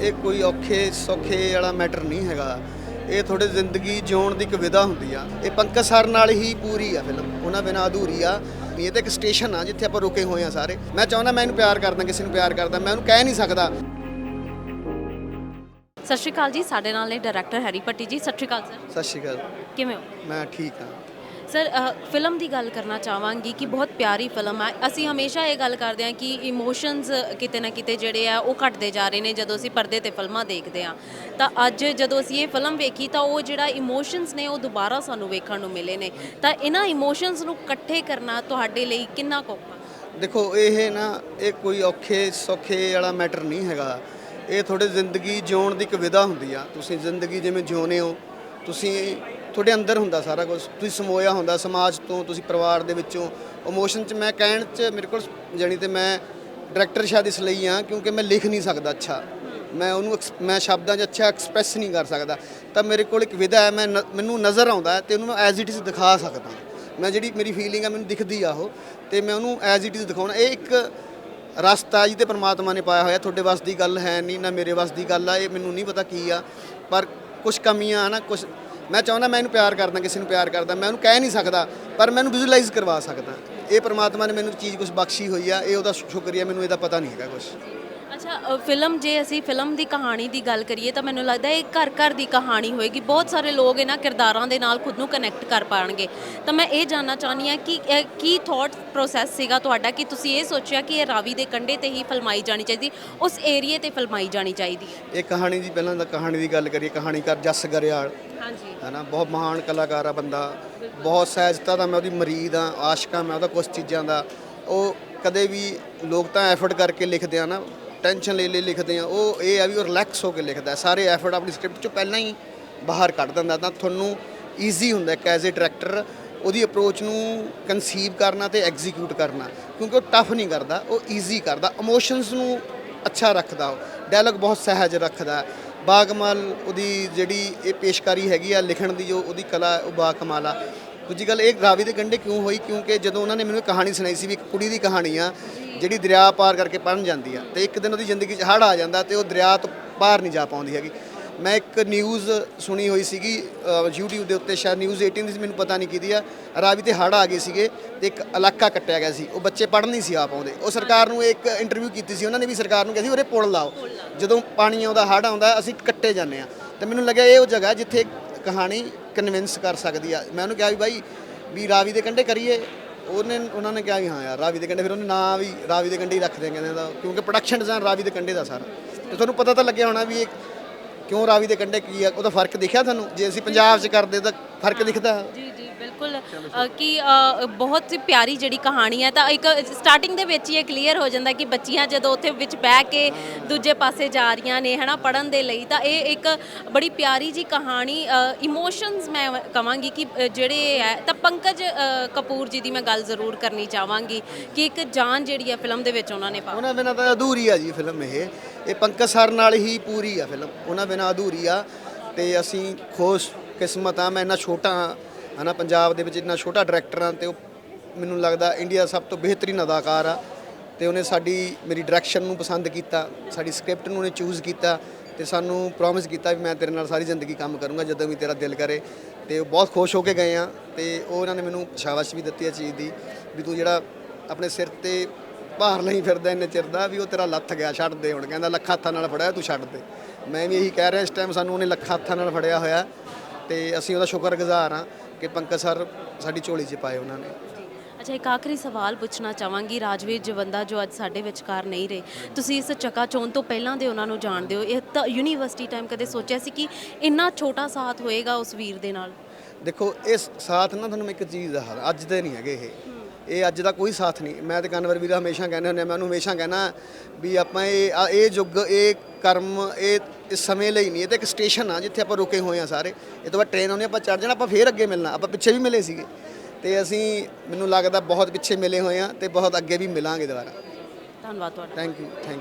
ਇਹ ਕੋਈ ਔਖੇ ਸੌਖੇ ਵਾਲਾ ਮੈਟਰ ਨਹੀਂ ਹੈਗਾ। ਇਹ ਤੁਹਾਡੇ ਜ਼ਿੰਦਗੀ ਜਿਉਣ ਦੀ ਇੱਕ ਵਿਧਾ ਹੁੰਦੀ ਆ। ਇਹ ਪੰਕਜ ਸਰ ਨਾਲ ਹੀ ਪੂਰੀ ਆ ਫਿਲਮ ਉਹਨਾਂ ਬਿਨਾਂ ਅਧੂਰੀ ਆ। ਇਹ ਤਾਂ ਇੱਕ ਸਟੇਸ਼ਨ ਆ ਜਿੱਥੇ ਆਪਾਂ ਰੁਕੇ ਹੋਏ ਆ ਸਾਰੇ। ਮੈਂ ਚਾਹੁੰਦਾ ਮੈਂ ਇਹਨੂੰ ਪਿਆਰ ਕਰਦਾ ਕਿਸੇ ਨੂੰ ਪਿਆਰ ਕਰਦਾ। ਮੈਂ ਉਹਨੂੰ ਕਹਿ ਨਹੀਂ ਸਕਦਾ। ਸਤਿ ਸ਼੍ਰੀ ਅਕਾਲ ਜੀ। ਸਾਡੇ ਨਾਲ ਨੇ ਡਾਇਰੈਕਟਰ ਹੈਰੀ ਪੱਟੀ ਜੀ। ਸਤਿ ਸ਼੍ਰੀ ਅਕਾਲ ਸਰ ਸਤਿ ਸ਼੍ਰੀ ਅਕਾਲ। ਕਿਵੇਂ ਹੋ? ਮੈਂ ਠੀਕ ਹਾਂ ਸਰ ਫਿਲਮ ਦੀ ਗੱਲ ਕਰਨਾ ਚਾਹਾਂਗੀ ਕਿ ਬਹੁਤ ਪਿਆਰੀ ਫਿਲਮ ਹੈ। ਅਸੀਂ ਹਮੇਸ਼ਾ ਇਹ ਗੱਲ ਕਰਦੇ ਹਾਂ ਕਿ ਇਮੋਸ਼ਨਸ ਕਿਤੇ ਨਾ ਕਿਤੇ ਜਿਹੜੇ ਆ, ਉਹ ਘਟਦੇ ਜਾ ਰਹੇ ਨੇ ਜਦੋਂ ਅਸੀਂ ਪਰਦੇ ਤੇ ਫਿਲਮਾਂ ਦੇਖਦੇ ਹਾਂ। ਤਾਂ ਅੱਜ ਜਦੋਂ ਅਸੀਂ ਇਹ ਫਿਲਮ ਵੇਖੀ, ਤਾਂ ਉਹ ਜਿਹੜਾ ਇਮੋਸ਼ਨਸ ਨੇ, ਉਹ ਦੁਬਾਰਾ ਸਾਨੂੰ ਵੇਖਣ ਨੂੰ ਮਿਲੇ ਨੇ। ਤਾਂ ਇਹਨਾਂ ਇਮੋਸ਼ਨਸ ਨੂੰ ਇਕੱਠੇ ਕਰਨਾ ਤੁਹਾਡੇ ਲਈ ਕਿੰਨਾ ਕੁ ਔਖਾ? ਦੇਖੋ, ਇਹ ਨਾ, ਇਹ ਕੋਈ ਔਖੇ, ਸੌਖੇ ਵਾਲਾ ਮੈਟਰ ਨਹੀਂ ਹੈਗਾ। ਇਹ ਤੁਹਾਡੇ ਜ਼ਿੰਦਗੀ ਜਿਉਣ ਦੀ ਇੱਕ ਵਿਧਾ ਹੁੰਦੀ ਆ। ਤੁਸੀਂ ਜ਼ਿੰਦਗੀ ਜਿਵੇਂ ਜਿਉਨੇ ਹੋ, ਤੁਸੀਂ ਤੁਹਾਡੇ ਅੰਦਰ ਹੁੰਦਾ ਸਾਰਾ ਕੁਝ ਤੁਸੀਂ ਸਮੋਇਆ ਹੁੰਦਾ ਸਮਾਜ ਤੋਂ, ਤੁਸੀਂ ਪਰਿਵਾਰ ਦੇ ਵਿੱਚੋਂ। ਇਮੋਸ਼ਨ ਚ ਮੈਂ ਕਹਿਣ ਚ ਮੇਰੇ ਕੋਲ ਜਾਣੀ ਤੇ ਮੈਂ ਡਾਇਰੈਕਟਰ ਸ਼ਾਇਦ ਇਸ ਲਈ ਆ ਕਿਉਂਕਿ ਮੈਂ ਲਿਖ ਨਹੀਂ ਸਕਦਾ ਅੱਛਾ। ਮੈਂ ਉਹਨੂੰ ਐਕਸ- ਮੈਂ ਸ਼ਬਦਾਂ 'ਚ ਅੱਛਾ ਐਕਸਪ੍ਰੈਸ ਨਹੀਂ ਕਰ ਸਕਦਾ। ਤਾਂ ਮੇਰੇ ਕੋਲ ਇੱਕ ਵਿਧਾ ਹੈ, ਮੈਂ ਨ- ਮੈਨੂੰ ਨਜ਼ਰ ਆਉਂਦਾ ਹੈ ਤੇ ਉਹਨੂੰ ਮੈਂ ਐਜ਼ ਇਟ ਇਜ਼ ਦਿਖਾ ਸਕਦਾ। ਮੈਂ ਜਿਹੜੀ ਮੇਰੀ ਫੀਲਿੰਗ ਆ, ਮੈਨੂੰ ਦਿਖਦੀ ਆ ਉਹ। ਤੇ ਮੈਂ ਉਹਨੂੰ ਐਜ਼ ਇਟ ਇਜ਼ ਦਿਖਾਉਣਾ। ਇਹ ਇੱਕ ਰਸਤਾ ਜਿਹਦੇ ਪਰਮਾਤਮਾ ਨੇ ਪਾਇਆ ਹੋਇਆ। ਤੁਹਾਡੇ ਵੱਸ ਦੀ ਗੱਲ ਹੈ ਨਹੀਂ, ਨਾ ਮੇਰੇ ਵੱਸ ਦੀ ਗੱਲ ਆ, ਇਹ ਮੈਨੂੰ ਨਹੀਂ ਪਤਾ ਕੀ ਆ। ਪਰ ਕੁਝ ਕਮੀਆਂ ਆ ਨਾ ਕੁਝ ਮੈਂ ਚਾਹੁੰਦਾ ਮੈਂ ਇਹਨੂੰ ਪਿਆਰ ਕਰਦਾ, ਕਿਸੇ ਨੂੰ ਪਿਆਰ ਕਰਦਾ, ਮੈਂ ਉਹਨੂੰ ਕਹਿ ਨਹੀਂ ਸਕਦਾ, ਪਰ ਮੈਨੂੰ ਉਹਨੂੰ ਵਿਜ਼ੂਅਲਾਈਜ਼ ਕਰਵਾ ਸਕਦਾ। ਇਹ ਪ੍ਰਮਾਤਮਾ ਨੇ ਮੈਨੂੰ ਚੀਜ਼ ਕੁਝ ਬਖਸ਼ੀ ਹੋਈ ਆ, ਇਹ ਉਹਦਾ ਸ਼ੁਕਰੀਆ ਮੈਨੂੰ ਇਹਦਾ ਪਤਾ ਨਹੀਂ ਹੈਗਾ ਕੁਝ ਅੱਛਾ ਫਿਲਮ ਜੇ ਅਸੀਂ ਫਿਲਮ ਦੀ ਕਹਾਣੀ ਦੀ ਗੱਲ ਕਰੀਏ ਤਾਂ ਮੈਨੂੰ ਲੱਗਦਾ ਇਹ ਘਰ ਘਰ ਦੀ ਕਹਾਣੀ ਹੋਏਗੀ। ਬਹੁਤ ਸਾਰੇ ਲੋਕ ਇਹਨਾਂ ਕਿਰਦਾਰਾਂ ਦੇ ਨਾਲ ਖੁਦ ਨੂੰ ਕਨੈਕਟ ਕਰ ਪਾਣਗੇ। ਤਾਂ ਮੈਂ ਇਹ ਜਾਨਣਾ ਚਾਹਨੀ ਆ ਕਿ ਇਹ ਕੀ ਥਾਟ ਪ੍ਰੋਸੈਸ ਸੀਗਾ ਤੁਹਾਡਾ? ਕਿ ਤੁਸੀਂ ਇਹ ਸੋਚਿਆ ਕਿ ਇਹ ਰਾਵੀ ਦੇ ਕੰਢੇ ਤੇ ਹੀ ਫਿਲਮਾਈ ਜਾਣੀ ਚਾਹੀਦੀ ਉਸ ਏਰੀਏ ਤੇ ਫਿਲਮਾਈ ਜਾਣੀ ਚਾਹੀਦੀ ਹੈ? ਇਹ ਕਹਾਣੀ ਦੀ ਪਹਿਲਾਂ ਤਾਂ ਕਹਾਣੀ ਦੀ ਗੱਲ ਕਰੀਏ ਕਹਾਣੀਕਾਰ ਜੱਸ ਗਰੇਵਾਲ ਹਾਂਜੀ। ਹੈ ਨਾ ਬਹੁਤ ਮਹਾਨ ਕਲਾਕਾਰ ਆ ਬੰਦਾ। ਬਹੁਤ ਸਹਿਜਤਾ ਦਾ ਮੈਂ ਉਹਦੀ ਮਰੀਦ ਆ ਆਸ਼ਕਾ ਮੈਂ ਉਹਦਾ ਕੁਝ ਚੀਜ਼ਾਂ ਦਾ। ਉਹ ਕਦੇ ਵੀ ਲੋਕ ਤਾਂ ਐਫਰਟ ਕਰਕੇ ਲਿਖਦੇ ਆ ਨਾ ਟੈਨਸ਼ਨ ਲੈ ਲੈ ਲਿਖਦੇ ਆ ਉਹ ਇਹ ਆ ਵੀ ਉਹ ਰਿਲੈਕਸ ਹੋ ਕੇ ਲਿਖਦਾ ਸਾਰੇ ਐਫਰਟ ਆਪਣੀ ਸਕ੍ਰਿਪਟ ਚੋਂ ਪਹਿਲਾਂ ਹੀ ਬਾਹਰ ਕੱਢ ਦਿੰਦਾ ਤਾਂ ਤੁਹਾਨੂੰ ਈਜ਼ੀ ਹੁੰਦਾ ਇੱਕ ਐਜ਼ ਅ ਡਾਇਰੈਕਟਰ ਉਹਦੀ ਅਪਰੋਚ ਨੂੰ ਕਨਸੀਵ ਕਰਨਾ ਤੇ ਐਗਜ਼ੀਕਿਊਟ ਕਰਨਾ ਕਿਉਂਕਿ ਉਹ ਟਫ ਨਹੀਂ ਕਰਦਾ ਉਹ ਈਜ਼ੀ ਕਰਦਾ। ਇਮੋਸ਼ਨਸ ਨੂੰ ਅੱਛਾ ਰੱਖਦਾ ਉਹ ਡਾਇਲੌਗ ਬਹੁਤ ਸਹਿਜ ਰੱਖਦਾ ਬਾਗਮਾਲ ਉਹਦੀ ਜਿਹੜੀ ਇਹ ਪੇਸ਼ਕਾਰੀ ਹੈਗੀ ਆ ਲਿਖਣ ਦੀ ਜੋ ਉਹਦੀ ਕਲਾ ਹੈ, ਉਹ ਬਾਕਮਾਲ ਆ। ਦੂਜੀ ਗੱਲ ਇਹ ਰਾਵੀ ਦੇ ਕੰਢੇ ਕਿਉਂ ਹੋਈ? ਕਿਉਂਕਿ ਜਦੋਂ ਉਹਨਾਂ ਨੇ ਮੈਨੂੰ ਇਹ ਕਹਾਣੀ ਸੁਣਾਈ ਸੀ ਵੀ ਇੱਕ ਕੁੜੀ ਦੀ ਕਹਾਣੀ ਆ ਜਿਹੜੀ ਦਰਿਆ ਪਾਰ ਕਰਕੇ ਪੜਨ ਜਾਂਦੀ ਆ ਤੇ ਇੱਕ ਦਿਨ ਉਹਦੀ ਜ਼ਿੰਦਗੀ 'ਚ ਹੜ੍ਹ ਆ ਜਾਂਦਾ ਤੇ ਉਹ ਦਰਿਆ ਤੋਂ ਪਾਰ ਨਹੀਂ ਜਾ ਪਾਉਂਦੀ ਹੈਗੀ। ਮੈਂ ਇੱਕ ਨਿਊਜ਼ ਸੁਣੀ ਹੋਈ ਸੀਗੀ YouTube ਦੇ ਉੱਤੇ ਸ਼ਾਇਦ ਨਿਊਜ਼ 18 ਦੀ ਮੈਨੂੰ ਪਤਾ ਨਹੀਂ ਕਿਹਦੀ ਆ। ਰਾਵੀ ਤੇ ਹੜ੍ਹ ਆ ਗਏ ਸੀਗੇ ਤੇ ਇੱਕ ਇਲਾਕਾ ਕੱਟਿਆ ਗਿਆ ਸੀ ਉਹ ਬੱਚੇ ਪੜ੍ਹ ਨਹੀਂ ਸੀ ਆ ਪਾਉਂਦੇ ਉਹ ਸਰਕਾਰ ਨੂੰ ਇੱਕ ਇੰਟਰਵਿਊ ਕੀਤੀ ਸੀ ਉਹਨਾਂ ਨੇ ਵੀ ਸਰਕਾਰ ਨੂੰ ਕਿਹਾ ਸੀ ਉਰੇ ਪੁਲ ਲਾਓ। ਜਦੋਂ ਪਾਣੀ ਆਉਂਦਾ ਹੜ੍ਹ ਆਉਂਦਾ ਅਸੀਂ ਕੱਟੇ ਜਾਂਦੇ ਆ। ਤੇ ਮੈਨੂੰ ਲੱਗਿਆ ਇਹ ਉਹ ਜਗ੍ਹਾ ਜਿੱਥੇ ਕਹਾਣੀ ਕਨਵਿੰਸ ਕਰ ਸਕਦੀ ਆ। ਮੈਂ ਉਹਨੂੰ ਕਿਹਾ ਵੀ ਬਾਈ, ਵੀ ਰਾਵੀ ਦੇ ਕੰਢੇ ਕਰੀਏ। ਉਹਨੇ, ਉਹਨਾਂ ਨੇ ਕਿਹਾ ਵੀ ਹਾਂ ਯਾਰ, ਰਾਵੀ ਦੇ ਕੰਢੇ, ਫਿਰ ਉਹਨੇ ਨਾਂ ਵੀ ਰਾਵੀ ਦੇ ਕੰਢੇ ਹੀ ਰੱਖ ਦਿਆਂ, ਕਹਿੰਦੇ ਦਾ ਕਿਉਂਕਿ ਪ੍ਰੋਡਕਸ਼ਨ ਡਿਜ਼ਾਈਨ ਰਾਵੀ ਦੇ ਕੰਢੇ ਦਾ ਸਾਰਾ। ਤੇ ਤੁਹਾਨੂੰ ਪਤਾ ਤਾਂ ਲੱਗਿਆ ਹੋਣਾ ਵੀ ਇਹ ਕਿਉਂ ਰਾਵੀ ਦੇ ਕੰਢੇ ਕੀ ਆ? ਉਹਦਾ ਫ਼ਰਕ ਦਿਖਿਆ ਤੁਹਾਨੂੰ? ਜੇ ਅਸੀਂ ਪੰਜਾਬ 'ਚ ਕਰਦੇ ਤਾਂ ਫ਼ਰਕ ਦਿਖਦਾ। ਜੀ ਜੀ ਬਿਲਕੁਲ। ਅ, ਕਿ ਅ, ਬਹੁਤ ਹੀ ਪਿਆਰੀ ਜਿਹੜੀ ਕਹਾਣੀ ਹੈ ਤਾਂ ਇੱਕ ਸਟਾਰਟਿੰਗ ਦੇ ਵਿੱਚ ਹੀ ਇਹ ਕਲੀਅਰ ਹੋ ਜਾਂਦਾ ਕਿ ਬੱਚੀਆਂ ਜਦੋਂ ਉੱਥੇ ਵਿੱਚ ਬਹਿ ਕੇ ਦੂਜੇ ਪਾਸੇ ਜਾ ਰਹੀਆਂ ਨੇ ਹਨਾ ਪੜਨ ਦੇ ਲਈ ਤਾਂ ਇਹ ਇੱਕ ਬੜੀ ਪਿਆਰੀ ਜੀ ਕਹਾਣੀ ਇਮੋਸ਼ਨਸ ਮੈਂ ਕਵਾਂਗੀ ਕਿ ਅ, ਜਿਹੜੇ ਹੈ ਤਾਂ ਪੰਕਜ ਅ, ਕਪੂਰ ਜੀ ਦੀ ਮੈਂ ਗੱਲ ਜ਼ਰੂਰ ਕਰਨੀ ਚਾਹਾਂਗੀ ਕਿ ਇੱਕ ਜਾਨ ਜਿਹੜੀ ਹੈ ਫਿਲਮ ਦੇ ਵਿੱਚ ਉਹਨਾਂ ਨੇ ਪਾ ਉਹਨਾਂ ਬਿਨਾਂ ਤਾਂ ਅਧੂਰੀ ਆ ਜੀ ਫਿਲਮ ਇਹ। ਇਹ ਪੰਕਜ ਸਰ ਨਾਲ ਹੀ ਪੂਰੀ ਆ ਫਿਲਮ। ਉਹਨਾਂ ਬਿਨਾਂ ਅਧੂਰੀ ਆ ਤੇ ਅਸੀਂ ਖੁਸ਼ ਕਿਸਮਤ ਆ। ਮੈਂ ਇੰਨਾ ਛੋਟਾ ਹਨਾ, ਪੰਜਾਬ ਦੇ ਵਿੱਚ ਇੰਨਾ ਛੋਟਾ ਡਾਇਰੈਕਟਰ ਆ ਤੇ ਉਹ ਮੈਨੂੰ ਲੱਗਦਾ ਇੰਡੀਆ ਦਾ ਸਭ ਤੋਂ ਬਿਹਤਰੀਨ ਅਦਾਕਾਰ ਆ ਤੇ ਉਹਨੇ ਸਾਡੀ, ਮੇਰੀ ਡਾਇਰੈਕਸ਼ਨ ਨੂੰ ਪਸੰਦ ਕੀਤਾ, ਸਾਡੀ ਸਕ੍ਰਿਪਟ ਨੂੰ ਉਹਨੇ ਚੂਜ਼ ਕੀਤਾ ਤੇ ਸਾਨੂੰ ਪ੍ਰੋਮਿਸ ਕੀਤਾ ਵੀ ਮੈਂ ਤੇਰੇ ਨਾਲ ਸਾਰੀ ਜ਼ਿੰਦਗੀ ਕੰਮ ਕਰੂੰਗਾ ਜਦੋਂ ਵੀ ਤੇਰਾ ਦਿਲ ਕਰੇ। ਤੇ ਉਹ ਬਹੁਤ ਖੁਸ਼ ਹੋ ਕੇ ਗਏ ਆ ਤੇ ਉਹ ਉਹਨਾਂ ਨੇ ਮੈਨੂੰ ਸ਼ਾਬਾਸ਼ ਵੀ ਦਿੱਤੀ ਆ ਚੀਜ਼ ਦੀ ਵੀ ਤੂੰ ਜਿਹੜਾ ਆਪਣੇ ਸਿਰ ਤੇ ਭਾਰ ਲਈ ਫਿਰਦਾ ਇੰਨੇ ਚਿਰ ਦਾ ਵੀ ਉਹ ਤੇਰਾ ਲੱਥ ਗਿਆ ਛੱਡ ਦੇ ਹੁਣ। ਕਹਿੰਦਾ ਲੱਖਾਂ ਹੱਥਾਂ ਨਾਲ ਫੜਿਆ ਤੂੰ ਛੱਡ ਦੇ। ਮੈਂ ਵੀ ਇਹੀ ਕਹਿ ਰਿਹਾ ਇਸ ਟਾਈਮ ਸਾਨੂੰ ਉਹਨੇ ਲੱਖਾਂ ਹੱਥਾਂ ਨਾਲ ਫੜਿਆ ਹੋਇਆ। ਤੇ ਅਸੀਂ ਉਹਦਾ ਸ਼ੁਕਰਗੁਜ਼ਾਰ ਹਾਂ ਕਿ ਪੰਕਜ ਸਰ ਸਾਡੀ ਝੋਲੀ 'ਚ ਪਾਏ ਉਹਨਾਂ ਨੇ। ਅੱਛਾ ਇੱਕ ਆਖਰੀ ਸਵਾਲ ਪੁੱਛਣਾ ਚਾਹਾਂਗੀ। ਰਾਜਵੀਰ ਜਵੰਦਾ ਜੋ ਅੱਜ ਸਾਡੇ ਵਿਚਕਾਰ ਨਹੀਂ ਰਹੇ ਤੁਸੀਂ ਇਸ ਚੱਕਾ ਚੋਣ ਤੋਂ ਪਹਿਲਾਂ ਦੇ ਉਹਨਾਂ ਨੂੰ ਜਾਣਦੇ ਹੋ? ਇਹ ਤਾਂ ਯੂਨੀਵਰਸਿਟੀ ਟਾਈਮ ਕਦੇ ਸੋਚਿਆ ਸੀ ਕਿ ਇੰਨਾ ਛੋਟਾ ਸਾਥ ਹੋਏਗਾ ਉਸ ਵੀਰ ਦੇ ਨਾਲ? ਦੇਖੋ ਇਸ ਸਾਥ ਨਾ ਤੁਹਾਨੂੰ ਮੈਂ ਇੱਕ ਚੀਜ਼ ਦਾ ਅੱਜ ਦੇ ਨਹੀਂ ਹੈਗੇ ਇਹ। ਇਹ ਅੱਜ ਦਾ ਕੋਈ ਸਾਥ ਨਹੀਂ। ਮੈਂ ਤੇ ਕਨਵਰ ਵੀਰ ਹਮੇਸ਼ਾ ਕਹਿੰਦੇ ਹੁੰਦੇ ਆ ਮੈਂ ਉਹਨੂੰ ਹਮੇਸ਼ਾ ਕਹਿਣਾ ਵੀ ਆਪਾਂ ਇਹ ਆ- ਇਹ ਯੁੱਗ ਇਹ ਕਰਮ ਇਹ ਇਸ ਸਮੇਂ ਲਈ ਨਹੀਂ ਇਹ ਤਾਂ ਇੱਕ ਸਟੇਸ਼ਨ ਆ ਜਿੱਥੇ ਆਪਾਂ ਰੁਕੇ ਹੋਏ ਆ ਸਾਰੇ। ਇਹ ਤੋਂ ਬਾਅਦ ਟ੍ਰੇਨ ਆਉਂਦੀ ਆ, ਆਪਾਂ ਚੜ ਜਾਣਾ ਆਪਾਂ ਫੇਰ ਅੱਗੇ ਮਿਲਣਾ ਆਪਾਂ ਪਿੱਛੇ ਵੀ ਮਿਲੇ ਸੀਗੇ। ਤੇ ਅਸੀਂ ਮੈਨੂੰ ਲੱਗਦਾ ਬਹੁਤ ਪਿੱਛੇ ਮਿਲੇ ਹੋਏ ਆ ਤੇ ਬਹੁਤ ਅੱਗੇ ਵੀ ਮਿਲਾਂਗੇ ਦੁਬਾਰਾ। ਧੰਨਵਾਦ ਤੁਹਾਡਾ। Thank you thank